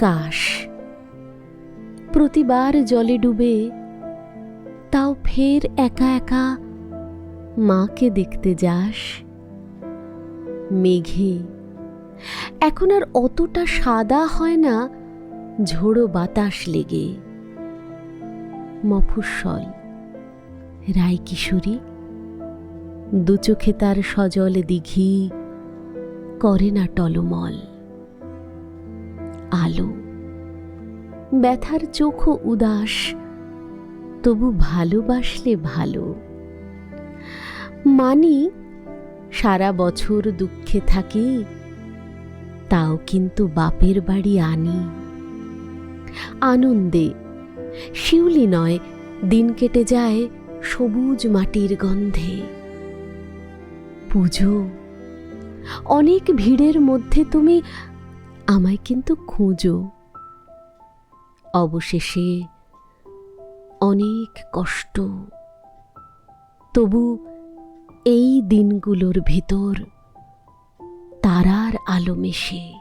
কাশ প্রতিবার জলে ডুবে তাও ফের একা একা মাকে দেখতে যাস। মেঘে, এখন আর অতটা সাদা হয় না, ঝোড়ো বাতাস লেগে। মফস্বল রায় কিশোরী দু চোখে তার সজল দিঘি, করে না টলমল। আলো ব্যথার চোখও উদাস, তবু ভালোবাসলে ভালো। মানি, সারা বছর দুঃখে থাকি, তাও কিন্তু বাপের বাড়ি আনি। আনন্দে, শিউলি নয়, দিন কেটে যায় সবুজ মাটির গন্ধে। পুজো, অনেক ভিড়ের মধ্যে তুমি আমায় কিন্তু খুঁজো। অবশেষে অনেক কষ্ট। তবু এই দিনগুলোর ভিতর তারার আলো মেশে।